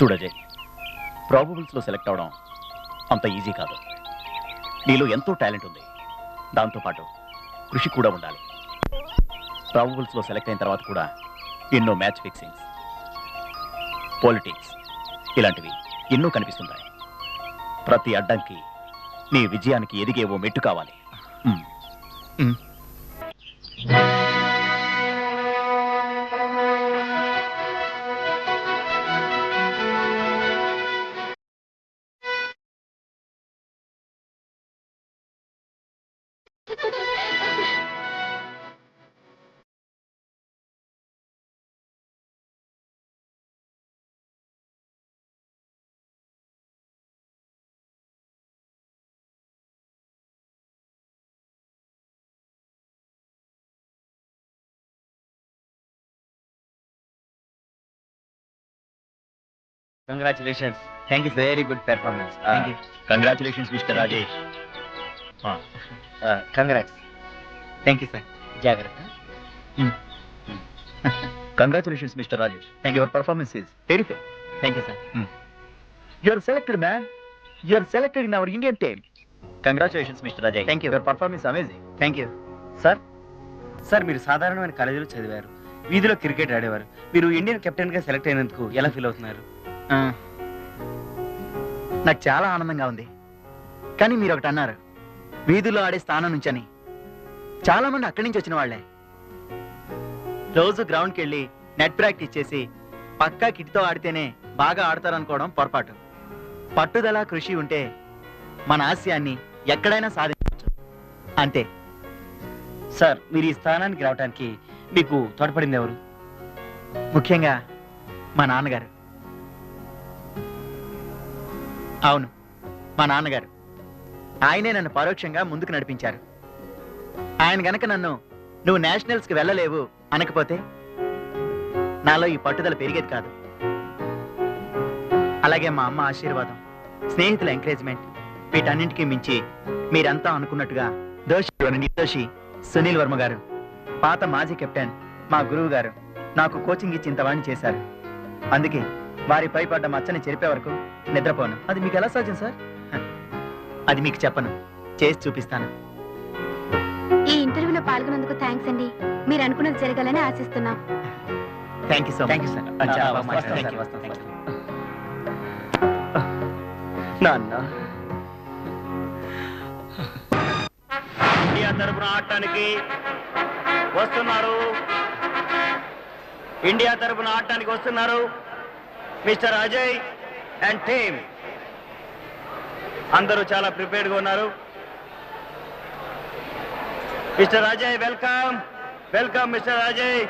చూడజయ్ ప్రాబబుల్స్లో select అవడం అంత easy కాదు. నీలో ఎంతో టాలెంట్ ఉంది. దాంతోపాటు కృషి కూడా ఉండాలి. ప్రాబబుల్స్లో సెలెక్ట్ అయిన తర్వాత కూడా ఎన్నో మ్యాచ్ ఫిక్సింగ్స్ పాలిటిక్స్ ఇలాంటివి ఎన్నో కనిపిస్తున్నాయి ప్రతి అడ్డంకి నీ విజయానికి ఎదిగే ఓ మెట్టు కావాలి. Congratulations. Thank you. Very good performance. Uh, Thank ah, you. Congratulations, Mr. Rajesh. Congrats. Thank you sir. జాగ్రత్త. Congratulations mister Rajesh. Thank your performance is terrific thank you sir you are selected man you are selected in our Indian team congratulations mister Ajay Thank you. Your performance amazing thank you sir sir మీరు సాధారణమైన కాలేజీలో చదివారు. వీధిలో cricket ఆడేవారు. మీరు Indian కెప్టెన్గా select అయినందుకు ఎలా ఫీల్ అవుతున్నారు? నాకు చాలా ఆనందంగా ఉంది. కానీ మీరు ఒకటి అన్నారు. వీధుల్లో ఆడే స్థానం నుంచని. చాలా మంది అక్కడి నుంచి వచ్చిన వాళ్ళే. రోజు గ్రౌండ్కి వెళ్ళి నెట్ ప్రాక్టీస్ చేసి పక్కా కిట్తో ఆడితేనే బాగా ఆడతారనుకోవడం పొరపాటు. పట్టుదల కృషి ఉంటే మన ఆశయాన్ని ఎక్కడైనా సాధించవచ్చు. అంతే. సార్ మీరు ఈ స్థానానికి రావడానికి మీకు తోడ్పడింది ఎవరు? ముఖ్యంగా మా నాన్నగారు. అవును మా నాన్నగారు. ఆయనే నన్ను పరోక్షంగా ముందుకు నడిపించారు. ఆయన గనక నన్ను నువ్వు నేషనల్స్కి వెళ్ళలేవు అనకపోతే నాలో ఈ పట్టుదల పెరిగేది కాదు. అలాగే మా అమ్మ ఆశీర్వాదం స్నేహితుల ఎంకరేజ్మెంట్ వీటన్నింటికీ మించి మీరంతా అనుకున్నట్టుగా దోషి నిర్దోషి సునీల్ వర్మ గారు పాత మాజీ కెప్టెన్ మా గురువు గారు నాకు కోచింగ్ ఇచ్చి ఇంతవాణ్ణి చేశారు. అందుకే వారి పడ్డ మచ్చని చెరిపే వరకు నిద్రపోను. అది మీకు ఎలా సాధ్యం సార్? అది మీకు చెప్పను. చేసి చూపిస్తాను. ఈ ఇంటర్వ్యూలో పాల్గొన్నందుకు థ్యాంక్స్ అండి. మీరు అనుకున్నది జరగాలని ఆశిస్తున్నాం. Thank you so thank you sir. నాన్న. ఇండియా తరపున ఆడటానికి వస్తున్నారు. ఇండియా తరపున ఆడటానికి వస్తున్నారు మిస్టర్ అజయ్ అండ్ టీమ్. అందరూ చాలా ప్రిపేర్డ్గా ఉన్నారు. Mister Ajay welcome. Welcome mister Ajay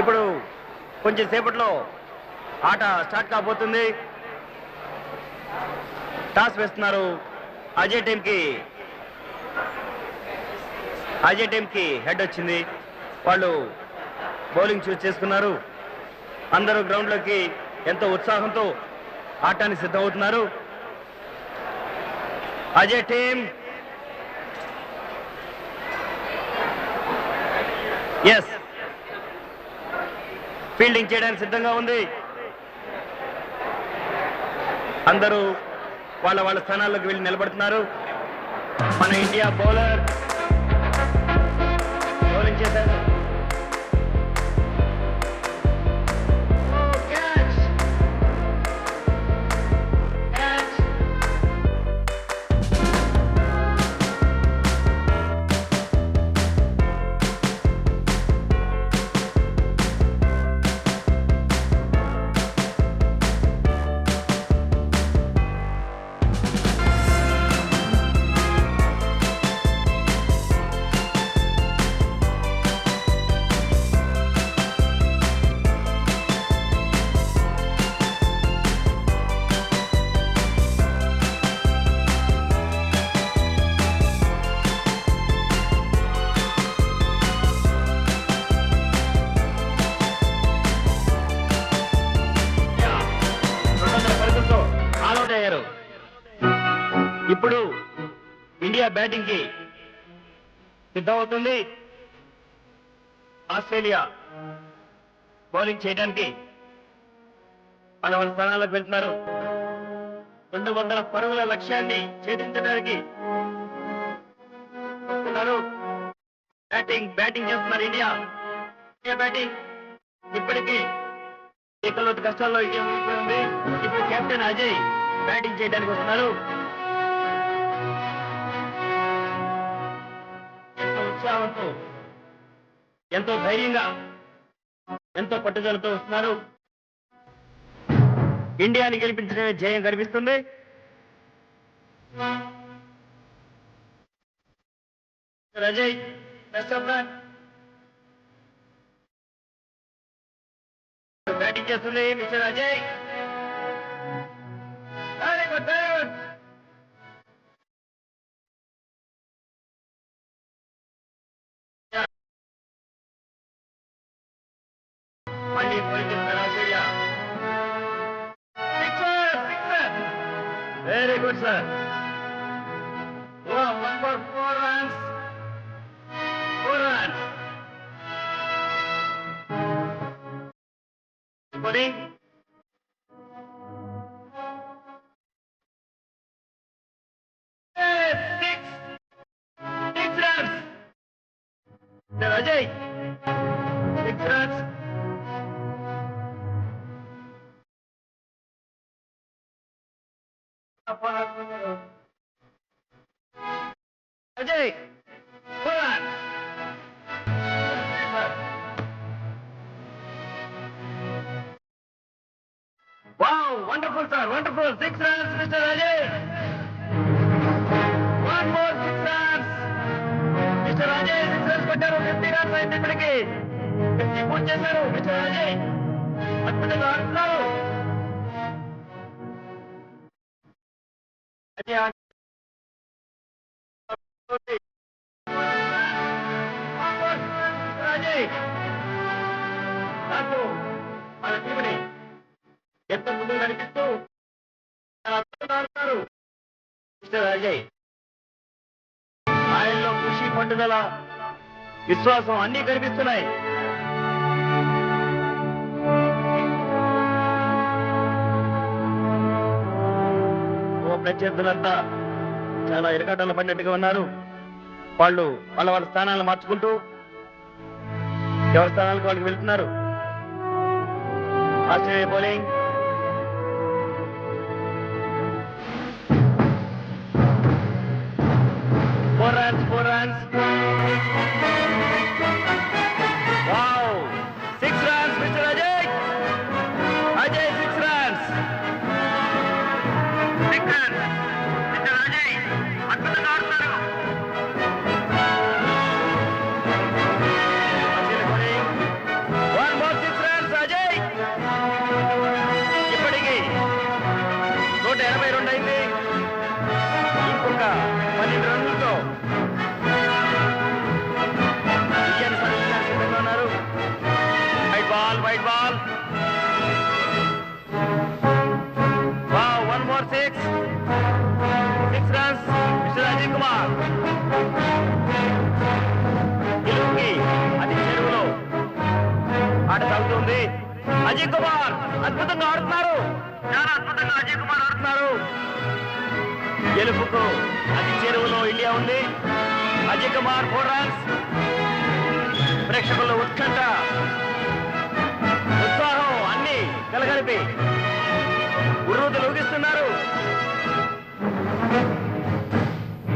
ఇప్పుడు కొంచెం సేపట్లో ఆట స్టార్ట్ కాబోతుంది. టాస్ వేస్తున్నారు అజయ్ టీంకి అజయ్ టీంకి హెడ్ వచ్చింది. వాళ్ళు బౌలింగ్ చూస్ చేసుకున్నారు. అందరూ గ్రౌండ్లోకి ఎంతో ఉత్సాహంతో ఆటానికి సిద్ధమవుతున్నారు. అజయ్ టీం ఎస్ ఫీల్డింగ్ చేయడానికి సిద్ధంగా ఉంది. అందరూ వాళ్ళ వాళ్ళ స్థానాల్లోకి వెళ్ళి నిలబడుతున్నారు. మన ఇండియా బౌలర్. బౌలింగ్ చేశారు. ఇప్పుడు ఇండియా బ్యాటింగ్కి సిద్ధమవుతుంది. ఆస్ట్రేలియా బౌలింగ్ చేయడానికి పదకొండు స్థానాలకు వెళ్తున్నారు. రెండు వందల పరుగుల లక్ష్యాన్ని ఛేదించడానికి వస్తున్నారు బ్యాటింగ్ బ్యాటింగ్ చేస్తున్నారు ఇండియా. ఇండియా బ్యాటింగ్ ఇప్పటికీ ఏకలోతు కష్టాల్లో ఇండియా ఇప్పుడు కెప్టెన్ అజయ్ బ్యాటింగ్ చేయడానికి వస్తున్నారు. ఎంతో ఎంతో ధైర్యంగా ఎంతో పట్టుదలతో వస్తున్నారు. ఇండియాని గెలిపించడమే జయం కనిపిస్తుంది Ajay best of luck batting చేస్తుంది mister Ajay Very good, sir. Wow, one for four runs. Four runs. Pudding. Six. Six runs. Sir Ajay. Ajay. Four runs. Wow, wonderful, sir, wonderful. Six runs, Mr. Ajay. One more six runs. Mr. Ajay, six runs కొట్టారు fifty runs అయింది ఇప్పటికి fifty పూర్తి చేశారు mister Ajay అద్భుతంగా ఆడుతున్నారు పట్టుదల విశ్వాసం అన్ని కనిపిస్తున్నాయి. ఓ ప్రత్యర్థులంతా చాలా ఇరకాటంలో పడినట్టుగా ఉన్నారు. వాళ్ళు వాళ్ళ వాళ్ళ స్థానాలను మార్చుకుంటూ ఎవరి స్థానాలకు వాళ్ళకి వెళ్తున్నారు. ఆశ్చర్య bowling six runs mister Ajay Kumar గెలుపుకి అది చెరువులో. ఆట సాగుతుంది. అజయ్ కుమార్ అద్భుతంగా ఆడుతున్నారు. చాలా అద్భుతంగా అజయ్ కుమార్ ఆడుతున్నారు. గెలుపుకు అది చెరువులో ఇండియా ఉంది. Ajay Kumar four runs. ప్రేక్షకుల ఉత్కంఠ.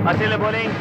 ఉర్రూతలు ఊగిస్తున్నారు ఆస్ట్రేలియా బౌలింగ్